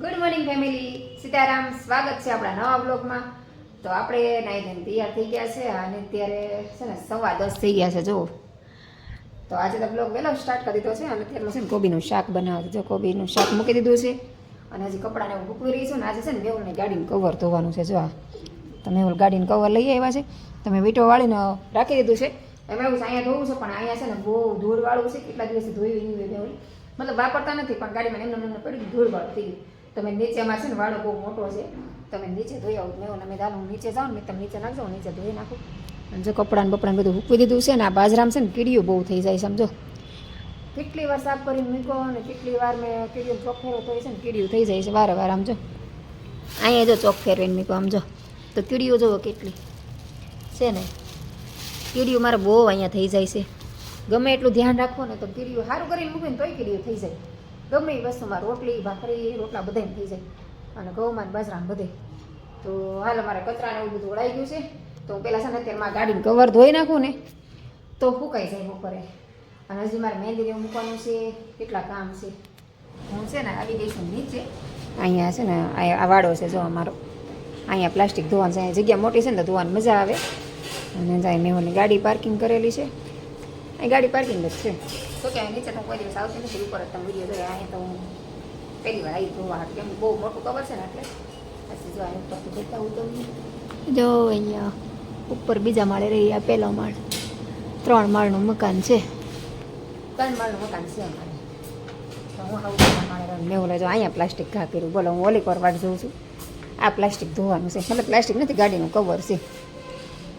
Good morning family Sitaram, સ્વાગત છે આપણા નવા બ્લોગમાં તો આપણે નાઈ ધન તૈયાર થઈ ગયા છે અને અત્યારે છે ને સવા દસ થઈ ગયા છે, જુઓ. તો આજે તો બ્લોગ વહેલો સ્ટાર્ટ કરી દીધો છે અને અત્યારે છે ને કોબીનું શાક બનાવે જો કોબીનું શાક મૂકી દીધું છે અને હજી કપડાને હું ભૂકવી રહી છું ને આજે છે ને મેહુલની ગાડીનું કવર ધોવાનું છે, જો આ. તો મેહુલ ગાડીનું કવર લઈ આવ્યા છે. તમે વીંટો વાળીને રાખી દીધું છે. એમાં એવું છે, અહીંયા ધોવું છે, પણ અહીંયા છે ને બહુ ધૂળવાળું છે. કેટલા દિવસથી ધોઈ નહીં મેહુલ. મતલબ વાપરતા નથી, પણ ગાડીમાં એમને એમને પડ્યું ધૂળવાળું થઈ ગયું. તમે નીચેમાં છે ને વાળો બહુ મોટો છે, તમે નીચે ધોઈ આવું. મેં અમે દાલ નીચે જાઉં ને તમે નીચે નાખજો નીચે ધોઈ નાખું. અને જો કપડાને બપડાને બધું મૂકી દીધું છે ને, આ બાજરામ છે ને કીડીઓ બહુ થઈ જાય સમજો. કેટલી વાર સાફ કરીને મૂકો અને કેટલી વાર મેં કીડીઓ ચોક ફેરો છે ને કીડીઓ થઈ જાય છે વારે વાર આમ જો અહીંયા જો ચોક ફેરવીને મૂકો આમ જો તો કીડીઓ જોવો કેટલી. છે ને, કીડીઓ મારે બહુ અહીંયા થઈ જાય છે. ગમે એટલું ધ્યાન રાખો ને તો કીડીઓ સારું કરીને મૂકીને તોય કીડીઓ થઈ જાય. ગમે એ વસ્તુમાં રોટલી, ભાખરી, રોટલા બધાને થઈ જાય. અને ઘઉંમાં બાજરા બધે. તો હાલ અમારે કચરાને એવું બધું ઓળાઈ ગયું છે. તો હું પહેલાં છે ને અત્યારે મારા ગાડીનું કવર ધોઈ નાખું ને, તો ફૂંકાઈ જાય બપોરે. અને હજી મારે મહેંદી એવું મૂકવાનું છે, કેટલા કામ છે. હું છે ને આવી ગઈ છું નીચે. અહીંયા છે ને આ વાડો છે જો અમારો. અહીંયા પ્લાસ્ટિક ધોવાનું છે, અહીંયા જગ્યા મોટી છે ને તો ધોવાની મજા આવે. અને જાય મેહોની ગાડી પાર્કિંગ કરેલી છે. અહીં ગાડી પાર્કિંગ જ છે. તો કે નીચે તો કોઈ દિવસ આવતી નથી ઉપર જ તમે વીડિયો જોઈએ અહીંયા તો હું પહેલી વાર આવી ધોવા હાટ. કેમ બહુ મોટું કવર છે ને એટલે. પછી જો અહીં ઉપરથી હું તો જો અહીંયા ઉપર બીજા માળે રહી આ પહેલો માળ. ત્રણ માળનું મકાન છે. ત્રણ માળનું મકાન છે અમારે તો હું આવું ત્રણ માળે મેં ઓલા જો અહીંયા પ્લાસ્ટિક ઘા કર્યું. બોલો હું ઓલી પર વાટ જોઉં છું. આ પ્લાસ્ટિક ધોવાનું છે. મતલબ પ્લાસ્ટિક નથી ગાડીનું કવર છે.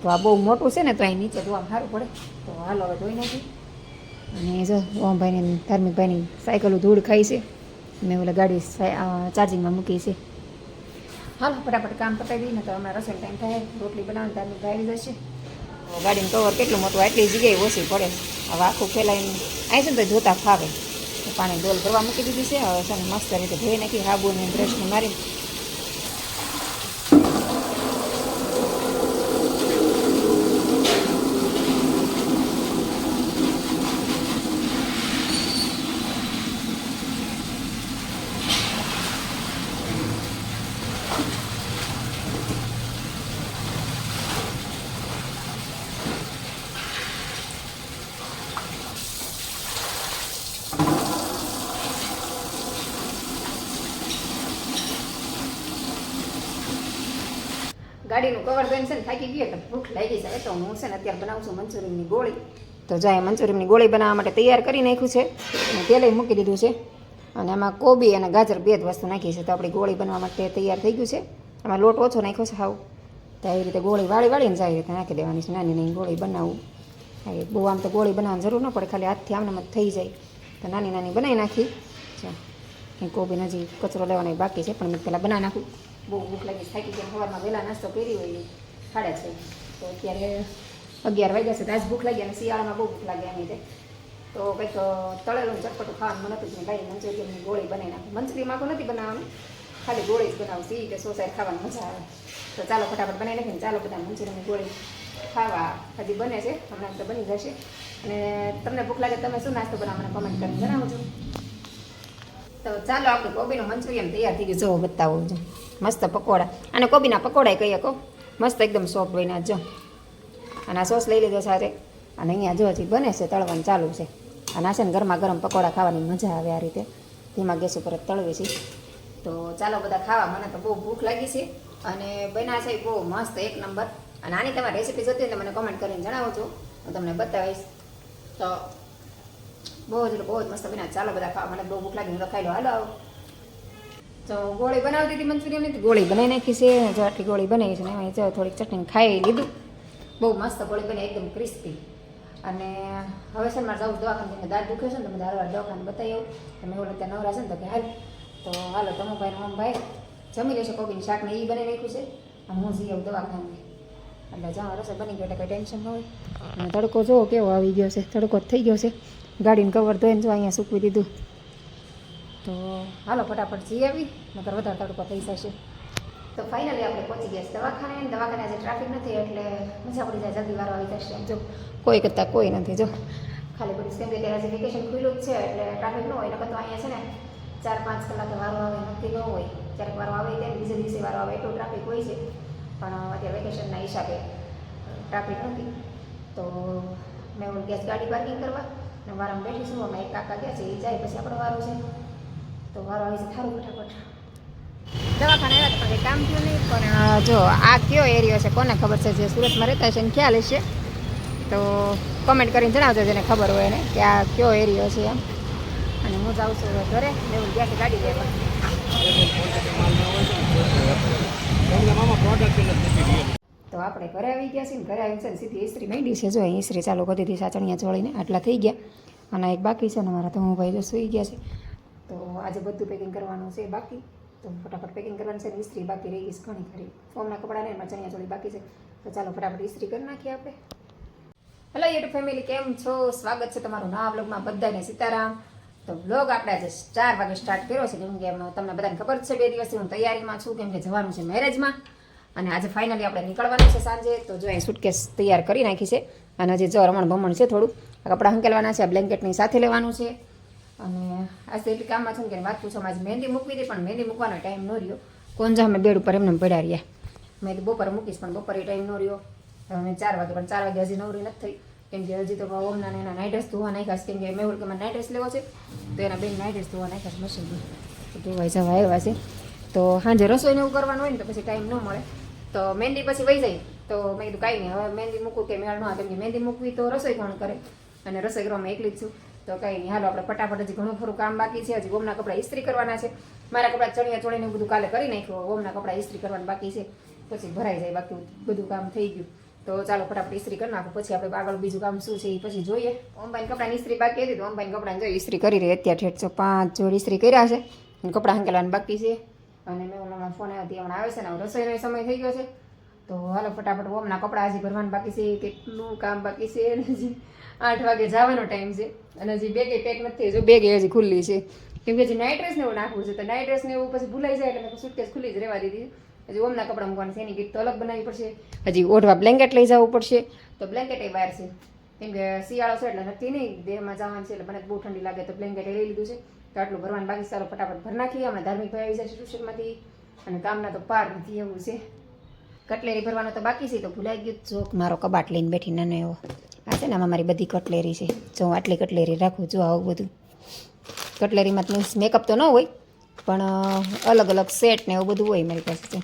તો આ બહુ મોટું છે ને તો અહીં નીચે ધોવામાં સારું પડે. તો હાલો હવે ધોઈ નાખી અને જો ઓમભાઈની ધાર્મિકભાઈની સાયકલો ધૂળ ખાઈ છે. મેં ઓલા ગાડી ચાર્જિંગમાં મૂકી છે. હાલો, ફટાફટ કામ પતાવી દઈને તો હમણાં રસોઈ ટાઈમ થાય. રોટલી બનાવવાની ધાર્મિક આવી જશે. ગાડીનું કવર કેટલું મોટું, આટલી જગ્યાએ ઓછી પડે. હવે આખું ફેલાઈને આવી છે ને તો જોતા ફાવે. પાણી ડોલ ભરવા મૂકી દીધી છે. હવે છે ને મસ્ત રીતે ધોઈ નાખી હાબુ ને બ્રશને મારી ગાડીનું કવર જોઈને છે ને થાકી ગયો તો ભૂખ લાગી છે. તો હું છે ને અત્યારે બનાવું છું મંચુરિયનની ગોળી. તો જાય મંચુરિયનની ગોળી બનાવવા માટે તૈયાર કરી નાખ્યું છે. અને તેલે મૂકી દીધું છે. અને એમાં કોબી અને ગાજર બે જ વસ્તુ નાખી છે. તો આપણી ગોળી બનાવવા માટે તૈયાર થઈ ગયું છે. એમાં લોટ ઓછો નાખ્યો છે હાવ. તો આવી રીતે ગોળી વાળી વાળીને જાય રીતે નાખી દેવાની છે. નાની નાની ગોળી બનાવવું બહુ આમ તો ગોળી બનાવવાની જરૂર ન પડે. ખાલી હાથથી આમને આમ થઈ જાય. તો નાની નાની બનાવી નાખી. કોબી હજી કચરો લેવાનો બાકી છે. પણ મેં પહેલાં બનાવી નાખું. બહુ ભૂખ લાગી છે, થાકી ગયા સવારમાં વહેલા નાસ્તો કરી હોય સાડા છે. તો અત્યારે અગિયાર વાગ્યા છે. તો આજ ભૂખ લાગી અને શિયાળામાં બહુ ભૂખ લાગે એમ રીતે તો કંઈક તળેલું ચટપટું ખાવાનું મને હતું ભાઈ મંચુરિયનની ગોળી બનાવી નાખું. મંચુરિયન માખું નથી બનાવવાનું. ખાલી ગોળી જ બનાવું સી કે સોસાય ખાવાની મજા આવે. તો ચાલો ફટાફટ બનાવી નાખીને ચાલો બધા મંચુરિયનની ગોળી ખાવા હજી બને છે. હમણાં તો બની જશે. અને તમને ભૂખ લાગે તમે શું નાસ્તો બનાવો મને કમેન્ટ કરીને જણાવજો. તો ચાલો આપણે કોબીનું મંચુરિયન તૈયાર થઈ ગયું. જો બતાવું જો. મસ્ત પકોડા. અને કોબીના પકોડા કહીએ કહો. મસ્ત એકદમ સોફ્ટ બન્યા. જો. અને આ સોસ લઈ લીધો સાથે. અને અહીંયા જો હજી બને છે, તળવાનું ચાલુ છે. અને આ છે ને ગરમા ગરમ પકોડા ખાવાની મજા આવે આ રીતે. ધીમા ગેસ ઉપર જ તળવી છે. તો ચાલો બધા ખાવા, મને તો બહુ ભૂખ લાગી છે. અને બન્યા છે બહુ મસ્ત એક નંબર. અને આની તમારી રેસીપી જોતી હોય તો મને કમેન્ટ કરીને જણાવો છો હું તમને બતાવીશ. તો બહુ જ બહુ જ મસ્ત બન્યા. ચાલો બધા ખાવા, મને બહુ ભૂખ લાગી, હું તો ખાઈ લો હાલો તો ગોળી બનાવતી હતી મંચુરિયનની ગોળી બનાવી નાખી છે જો ગોળી બનાવી છે ને એમાં જો થોડીક ચટણી ખાઈ લીધું. બહુ મસ્ત ગોળી બની, એકદમ ક્રિસ્પી અને હવે છે મારે જવું દવાખાને દાંત દુખે છે ને તો દારવાર દવાખાને બતાવી આવું. તમે એવું ત્યાં નવરા છે ને તો કે હાલ. તો હાલો તમો ભાઈ મમ ભાઈ જમી લેશે કોબીની શાક ને એ બની નાખ્યું છે. હું જઈ આવું દવાખાને. એટલે જ્યાં રસોઈ બની ગયો એટલે કંઈ ટેન્શન ન હોય. અને તડકો જોવો કેવો આવી ગયો છે, તડકો થઈ ગયો છે. ગાડીનું કવર ધોઈને જો અહીંયા સૂકવી દીધું. તો હાલો, ફટાફટ જઈ આવી, નકર વધારે તડકો થઈ જશે. તો ફાઇનલી આપણે પહોંચી ગયા દવાખાને. દવાખાને આજે ટ્રાફિક નથી, એટલે મજા પડી જાય, જલ્દી વારો આવી જશે. જો, કોઈ કરતાં કોઈ નથી, જો. ખાલી બધી કેમ કે આજે વેકેશન ખુલ્લું જ છે, એટલે ટ્રાફિક ન હોય, નકર તો અહીંયા છે ને ચાર, પાંચ કલાકે વારો આવે નક્કી ન હોય. ક્યારેક વારો આવે ત્યારે બીજે દિવસે વારો આવે, એટલું ટ્રાફિક હોય છે. પણ અત્યારે વેકેશનના હિસાબે ટ્રાફિક નથી. તો મેં ગેસ ગાડી પાર્કિંગ કરવા અને વારમાં બેઠીશું અમે એક કાકા ગયા છે, એ જાય, પછી આપણો વારો છે. તો વારો આવી છે થારું ફટાફટ. દવાખાને આવ્યા પણ કામ થયું નહીં. પણ જો, આ કયો એરિયો છે, કોને ખબર છે? જે સુરતમાં રહેતા છે, એને ખ્યાલ હશે. તો કોમેન્ટ કરીને જણાવજો, જેને ખબર હોય એને, કે આ કયો એરિયો છે એમ. અને હું જાઉં છું ઘરે લેવું ગયા છે ગાડી લેવા તો આપણે ઘરે આવી ગયા છીએ ઘરે આવી છે સીધી ઇસ્ત્રી માંડી છે. જો, ઈસ્ત્રી ચાલુ કરી દીધી સાચણિયા ચોળીને, આટલા થઈ ગયા. અને એક બાકી છે ને મારા તો હું ભાઈ જો સૂઈ ગયા છે. તો આજે બધું પેકિંગ કરવાનું છે બાકી. તો ફટાફટ પેકિંગ કરવાનું છે ઇસ્ત્રી બાકી રહી ગઈ ઘણી ખરી. ફોર્મના કપડાં ને એમાં ચણિયા ચોળી બાકી છે. તો ચાલો ફટાફટ ઇસ્ત્રી કરી નાખીએ આપણે. હેલો યુટ્યુબ ફેમિલી કેમ છો? સ્વાગત છે તમારું નવા વ્લોગમાં બધાને સીતારામ. તો વ્લોગ આપણે આજે ચાર વાગે સ્ટાર્ટ કર્યો છે. કેમ કે તમને બધાને ખબર છે, બે દિવસથી હું તૈયારીમાં છું, કેમ કે જવાનું છે મેરેજમાં અને આજે ફાઇનલી આપણે નીકળવાનું છે સાંજે. તો જો અહીં સુટકેસ તૈયાર કરી નાખી છે. અને હજી જો રમણ ભમણ છે થોડું. કપડાં હંકેલવાના છે, આ બ્લેન્કેટની સાથે લેવાનું છે. અને આજે એટલી કામમાં છું ને કે વાત પૂછો આજે મહેંદી મૂકવી હતી, પણ મહેંદી મૂકવાનો ટાઈમ ન રહ્યો. કોણ જા અમે બેડ ઉપર એમને પડ્યા રહ્યા. મેં તો બપોરે મૂકીશ, પણ બપોરે ટાઈમ ન રહ્યો. હવે ચાર વાગે, પણ ચાર વાગે હજી નવરી નથી થઈ. કેમ કે હજી તો ઓમના એના નાઇટ ડ્રેસ ધોવા નાખ્યા છે. કેમ કે મેં કે મારે નાઇટ ડ્રેસ લેવો છે, તો એના બેન નાઇટ ડ્રેસ ધોવા નાખ્યા છે મશીનમાં ધોવાઈ જવા આવ્યા છે. તો સાંજે રસોઈને એવું કરવાનું હોય ને તો પછી ટાઈમ ન મળે. તો મહેંદી પછી વહી જાય. તો મેં કીધું કાંઈ નહીં, હવે મહેંદી મૂકું કે મેળ ન આવે. કેમ કે મહેંદી મૂકવી તો રસોઈ કોણ કરે? અને રસોઈ કરવામાં એકલી જ છું. તો કંઈ હાલો, આપણે ફટાફટ હજી ઘણું ખરું કામ બાકી છે. હજી ઓમના કપડાં ઇસ્ત્રી કરવાના છે. મારા કપડાં ચણિયા ચોળીને બધું કાલે કરી નાખ્યું. ઓમના કપડાં ઇસ્ત્રી કરવાનું બાકી છે. પછી ભરાઈ જાય બાકી બધું કામ થઈ ગયું. તો ચાલો, ફટાફટ ઇસ્ત્રી કરી નાખો. પછી આપણે આગળ બીજું કામ શું છે એ પછી જોઈએ. ઓમબાઈન કપડાની ઇસ્ત્રી બાકી હતી. તો ઓમબાઈન કપડાની જો ઇસ્ત્રી કરી રહી. અત્યારે ઠેઠ છો પાંચ જોડ ઇસ્ત્રી કર્યા છે. કપડાં હંકેલવાનું બાકી છે. અને મેં ઓલામાં ફોન આવ્યો હમણાં આવે છે ને રસોઈનો સમય થઈ ગયો છે. તો હાલો, ફટાફટ ઓમના કપડાં હજી ભરવાનું બાકી છે. કેટલું કામ બાકી છે આઠ વાગે જવાનો ટાઈમ છે. અને હજી બેગે પેક નથી જો બેગે હજી ખુલ્લી છે. કેમ કે હજી નાઇટ ડ્રેસને એવું નાખવું છે. તો નાઇટ ડ્રેસને એવું પછી ભૂલાઈ જાય એટલે સુટકેસ ખુલ્લી જ રહેવા દીધી. હજી ઓમના કપડાં મૂકવાનું છે. એની કીટ તો અલગ બનાવવી પડશે. હજી ઓઢવા બ્લેન્કેટ લઈ જવું પડશે. તો બ્લેન્કેટ એ બહાર છે. કેમ કે શિયાળો છે એટલે નક્કી નહીં દેહમાં જવાનું છે એટલે મને બહુ ઠંડી લાગે તો બ્લેન્કેટ લઈ લીધું છે. તો આટલું ભરવાનું બાકી સારો ફટાફટ ભર નાખીએ. હમણાં ધાર્મિક ભાઈ આવી જશે ટ્યુશનમાંથી. અને કામના તો પાર નથી એવું છે. કટલેરી ભરવાનો તો બાકી છે. તો ભૂલાઈ ગયું. જોક મારો કબાટ લઈને બેઠી નાનો એવો. આ છે ને આમાં મારી બધી કટલેરી છે. જો હું આટલી કટલેરી રાખું, જો આવું બધું. કટલેરીમાં તો મીન્સ મેકઅપ તો ન હોય, પણ અલગ અલગ સેટ ને એવું બધું હોય મારી પાસે છે.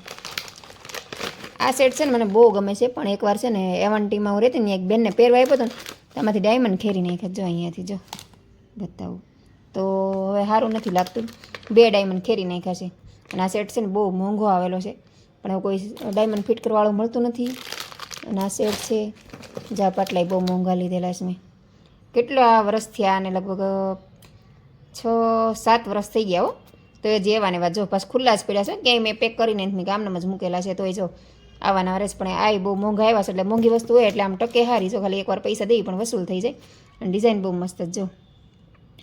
આ સેટ છે ને મને બહુ ગમે છે, પણ એકવાર છે ને એવન્ટીમાં હું રહેતી ને એક બેનને પહેરવા આપ્યો હતો ને, તેમાંથી ડાયમંડ ખેરી નાખ્યા. જો અહીંયાથી જો, બતાવું. તો હવે સારું નથી લાગતું. બે ડાયમંડ ખેરી નાખ્યા છે. અને આ સેટ છે ને બહુ મોંઘો આવેલો છે. પણ કોઈ ડાયમંડ ફિટ કરવાવાળું મળતું નથી. અને આ છે, જા પાટલાય બહુ મોંઘા લીધેલા છે મેં. કેટલા વર્ષ થયા અને લગભગ, છ, સાત વર્ષ થઈ ગયા હો. તો એ જેવા ને એવા જો પાછું ખુલ્લા જ પડ્યા છે ક્યાંય મેં પેક કરીને મેં ગામનામાં જ મૂકેલા છે. તો એ જો આવાના વરસ પણ આ બહુ મોંઘા આવ્યા છે. એટલે મોંઘી વસ્તુ હોય એટલે આમ ટકે હારી. જો ખાલી એકવાર પૈસા દઈ પણ વસૂલ થઈ જાય. અને ડિઝાઇન બહુ મસ્ત જો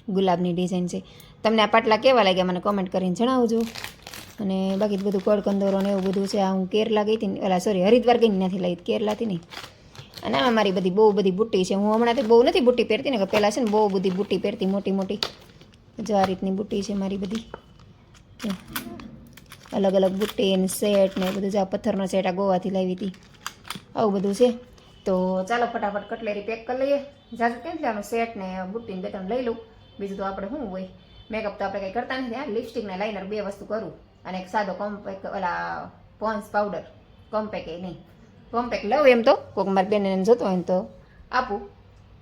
ગુલાબની ડિઝાઇન છે. તમને આ પાટલા કેવા લાગ્યા? મને કોમેન્ટ કરીને જણાવજો. અને બાકી બધું કળકંદોરો ને એવું બધું છે. આ હું કેરલા ગઈ હતી ઓલા સોરી હરિદ્વાર ગઈ નથી લઈ કેરલાથી નહીં. અને આમાં મારી બધી બહુ બધી બુટ્ટી છે. હું હમણાંથી બહુ નથી બુટ્ટી પહેરતી ને, કે પહેલાં છે ને બહુ બધી બુટ્ટી પહેરતી, મોટી મોટી. જો આ રીતની બુટ્ટી છે મારી બધી. અલગ અલગ બુટ્ટી ને સેટ ને બધું જે આ પથ્થરનો સેટ આ ગોવાથી લાવી હતી. આવું બધું છે. તો ચાલો ફટાફટ કટલેરી પેક કરી લઈએ. જાજુ કેમ આનું સેટ ને બુટ્ટી ને બે ત્રણ લઈ લઉં. બીજું તો આપણે શું હોય? મેકઅપ તો આપણે કંઈ કરતા નથી. આ લિપસ્ટિક ને લાઇનર બે વસ્તુ કરું. અને એક સાદો કોમ્પેક ઓલા પોન્સ પાવડર કોમ્પેક એ નહીં કોમ્પેક લઉં એમ તો કોઈક મારી બેન એને જતો હોય ને તો આપું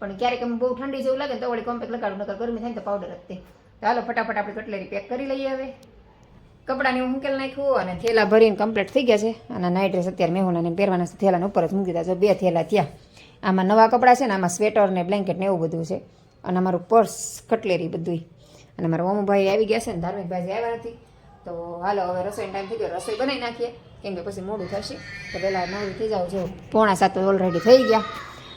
પણ ક્યારેક એમ બહુ ઠંડી જેવું લાગે ને તો વળી કોમ્પેક લગાડું નકર ગરમી થાય ને તો પાવડર જ તે તો હાલો ફટાફટ આપણે કટલેરી પેક કરી લઈએ હવે કપડાની હું ઉકેલ નાખ્યું અને થેલા ભરીને કમ્પ્લીટ થઈ ગયા છે અને નાઇટ ડ્રેસ અત્યારે મેહુલાને પહેરવાના છે થેલાને ઉપર જ મૂકી દીધા બે થેલા ત્યાં આમાં નવા કપડાં છે ને આમાં સ્વેટર ને બ્લેન્કેટ ને એવું બધું છે અને અમારું પર્સ કટલેરી બધુંય અને મારા ઓમુભાઈ આવી ગયા છે ને ધાર્મિકભાઈ આવ્યા નથી તો હાલો, હવે રસોઈનો ટાઈમ થઈ ગયો. રસોઈ બનાવી નાખીએ. કેમ કે પછી મોડું થશે. તો પહેલાં મોડું થઈ જાવ જો, પોણા સાત ઓલરેડી થઈ ગયા.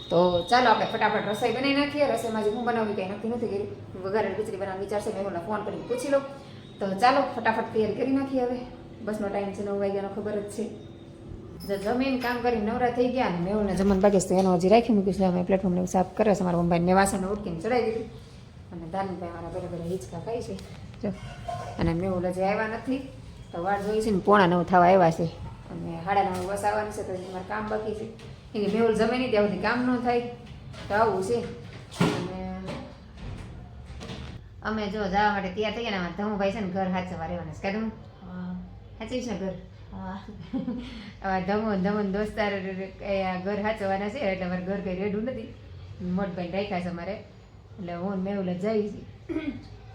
તો ચાલો આપણે ફટાફટ રસોઈ બનાવી નાખીએ. રસોઈમાં જે હું બનાવવી કંઈ નક્કી નથી કર્યું વઘારે ખીચડી બનાવવાનું વિચારશે, મેં ઓલા ફોન કરીને પૂછી લઉં. તો ચાલો, ફટાફટ તૈયારી કરી નાખીએ હવે. બસનો ટાઈમ છે, નવ વાગ્યાનો ખબર જ છે. જમીન કામ કરીને નવરા થઈ ગયા ને હું જમન બાકી તો એનો હજી રાખી મૂક્યું છે. અમે પ્લેટફોર્મને સાફ કરે છે. મારા મમ્મીને મેં વાસણ ઉટકીને ચડાવી દીધું. અને ધાર્મિકભાઈ મારા બરાબર હિંચકા ખાય છે. જો અને મેહુલ જે આવ્યા નથી તો વાર જોઈ છે ને પોણા નવ થવા આવ્યા છે. અને સાડા નવ બસ આવવાની છે તો મારે કામ બાકી છે. એને મેહુલ જમે નહીં ત્યાં સુધી કામ ન થાય. તો આવું છે. અને અમે જો જવા માટે તૈયાર થઈ ગયા ને ધમુભાઈ છે ને ઘર હાચવા રહેવાના છે. કાઢું હાચીશ ને ઘર? ધમન ધમો દોસ્તાર ઘર હાચવાના છે એટલે અમારે ઘર કઈ રેડું નથી. મોટભાઈ રાખ્યા છે અમારે. એટલે હું મેં મેહુલ જ જઈ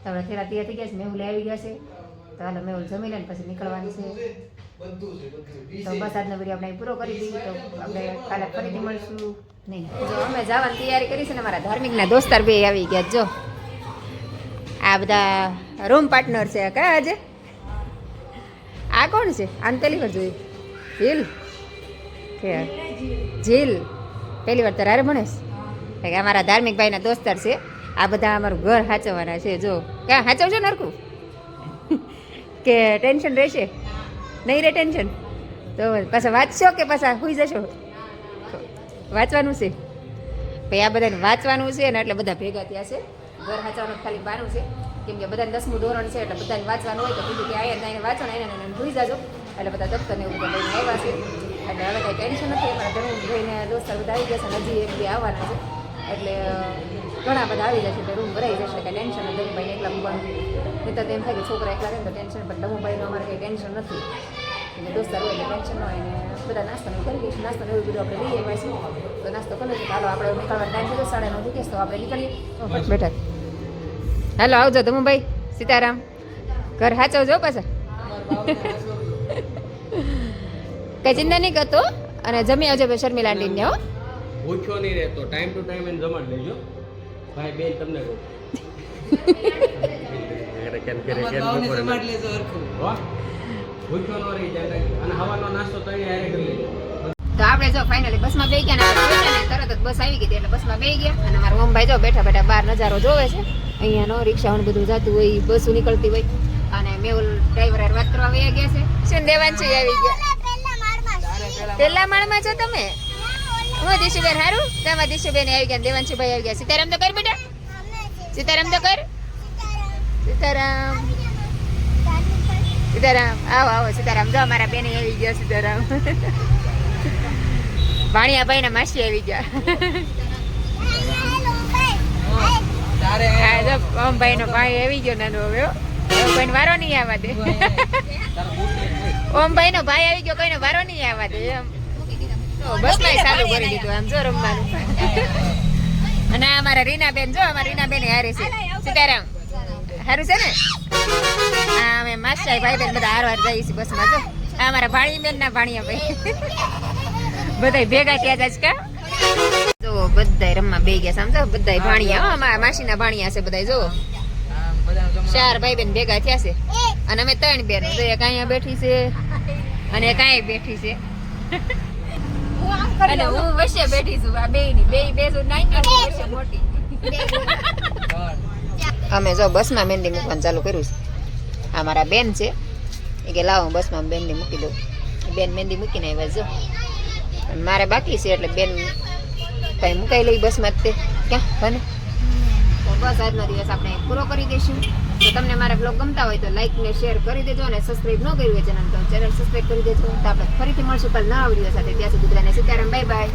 તો આપણે થેલા તૈયાર થઈ ગયા છે મેહુલ આવી ગયા છે. તો હાલો મેહુલ જમી લે પછી નીકળવાની છે. તો બસ આજનો વીડિયો આપણે પૂરો કરી દઈએ. તો આપણે કાલે ફરીથી મળશું. નહીં જો અમે જવાની તૈયારી કરી છે ને મારા ધાર્મિકના દોસ્તાર બે આવી ગયા. જો, આ બધા રૂમ પાર્ટનર છે. કયા આજે? આ કોણ છે? આને પહેલી વાર જોયું. ઝીલ કે ઝીલ પહેલી વાર તારે ભણેશ કે અમારા ધાર્મિક ભાઈના દોસ્તાર છે. આ બધા અમારું ઘર સાચવવાના છે, જો. ક્યાં સાચવજો નરખું કે ટેન્શન રહેશે? નહીં રહે ટેન્શન? તો પાછા વાંચશો કે પાછા સુઈ જશો? વાંચવાનું છે. ભાઈ, આ બધાને વાંચવાનું છે ને એટલે બધા ભેગા થયા છે. ઘર વાંચવાનું ખાલી બારું છે. કેમ કે બધાને દસમું ધોરણ છે એટલે બધાને વાંચવાનું હોય તો કીધું કે આયા એને વાંચો ને એને ભૂલી જાજો. એટલે બધા દફતરને એવું બધા લઈને આવ્યા છે. એટલે હવે કંઈ ટેન્શન નથી, પણ ઘણું ભાઈને દોસ્તાર બધા આવી ગયા છે હજી એક બે આવવાના છે. એટલે ઘણા બધા આવી જશે એટલે રૂમ ભરાઈ જશે કે ટેન્શન નથી ડમુભાઈ એકલા મૂકવાનું નહીં તો એમ થાય કે છોકરા એકલા રહે તો ટેન્શન પણ ડમુભાઈનું અમારે કંઈ ટેન્શન નથી. એટલે દોસ્તાર હોય એટલે ટેન્શન હોય ને બધા નાસ્તો નું કરી દઈશું. નાસ્તો એવું બધું આપણે લઈએ પાછું તો નાસ્તો કરી લઈશું ચાલો, આપણે નીકળવાનો ટાઈમ થયો સાડા નવ થઈ તો આપણે નીકળીએ. બેઠક હાલો, આવજો ધમુભાઈ, સીતારામ. ઘર હાચવજો પાછા. કઈ ચિંતા નહીં કરતો, અને જમી આવજો ભાઈ શર્મિલા આંટીને હો. ભૂખ્યો નહીં રહેતો. ટાઈમ ટુ ટાઈમ એને જમાડ લેજો. ભાઈ બેન તમને કહું. કેમ કરે કેમ બપોરે હો? ભૂખ્યો ન રહી જાય અને હવાનો નાસ્તો તો અહીંયા હારે કરી લેજો. તો આપણે જો ફાઇનલી બસમાં બેસી ગયા ને બેઠા ને તરત જ બસ આવી ગઈ એટલે બસમાં બેસી ગયા. અને મારા મમ્મીભાઈ જો બેઠા બેઠા બહાર નજારો જોવે છે. અહીંયાનો રિક્ષાઓને બધું જતું હોય બસો નીકળતી હોય. અને મેહુલ ડ્રાઈવર હારે વાત કરવા વયા ગયા છે. શું દેવાંશી આવી ગયા? પહેલા માળમાં છો તમે? હું દિશુબેન હારું. તમારા દિશુબેન આવી ગયા દેવાંશીભાઈ આવી ગયા. સીતારામ તો કર બેટા. સીતારામ તો કર. સીતારામ. સીતારામ. આવો આવો સીતારામ. જો અમારા બેન આવી ગયા સીતારામ. ભાણિયાભાઈ ના માસી આવી ગયા. ઓમભાઈ નો ભાઈ આવી ગયો નાનો હવે કોઈને વારો નહીં આવવા દે. ઓમભાઈ નો ભાઈ આવી ગયો કોઈનો વારો નહીં આવવા દે એમ. બસમાં ચાલુ કરી દીધું આમ જો રમવાનું. અને અમારા રીનાબેન જો અમારા રીનાબેન હારે છે. સીતારામ. સારું છે ને? આ અમે માસ્ટર ભાઈ બેન બધા હારવાર હાર જઈએ છીએ બસમાં જો. આ અમારા ભાણી બેન ના ભાણિયા ભાઈ. બધા ભેગા થયા જાય કા? જો બધા રમવા બે ગયા સમજો બધા ભાણિયા હો, અમારા માસીના ભાણિયા છે બધા જો. ચાર ભાઈ બેન ભેગા થયા છે. અને અમે ત્રણ બેન. એક અહીંયા બેઠી છે અને એક અહીંયા બેઠી છે. અને હું વચ્ચે બેઠી છું આ બે ની બે બે છું નાની વચ્ચે મોટી. અમે જો બસમાં મહેંદી મૂકવાનું ચાલુ કર્યું છે. આ મારા બેન છે. એ કે લાવો બસમાં મહેંદી મૂકી દઉં. બેન મહેંદી મૂકીને આવ્યા જો. અને મારે બાકી છે એટલે બેન કઈ મુકાઈ લઈ બસમાં જ તે. ક્યાં? બને. તો બસ આજનો દિવસ આપણે પૂરો કરી દઈશું. તો તમને મારા બ્લોગ ગમતા હોય તો લાઈક ને શેર કરી દેજો અને સબસ્ક્રાઇબ ન કર્યું હોય ચેનલ તો ચેનલ સબસ્ક્રાઇબ કરી દેજો. તો આપણે ફરીથી મળશું કાલ નવા વીડિયો સાથે. ત્યાં સુધી બધાને સીતારામ બાય બાય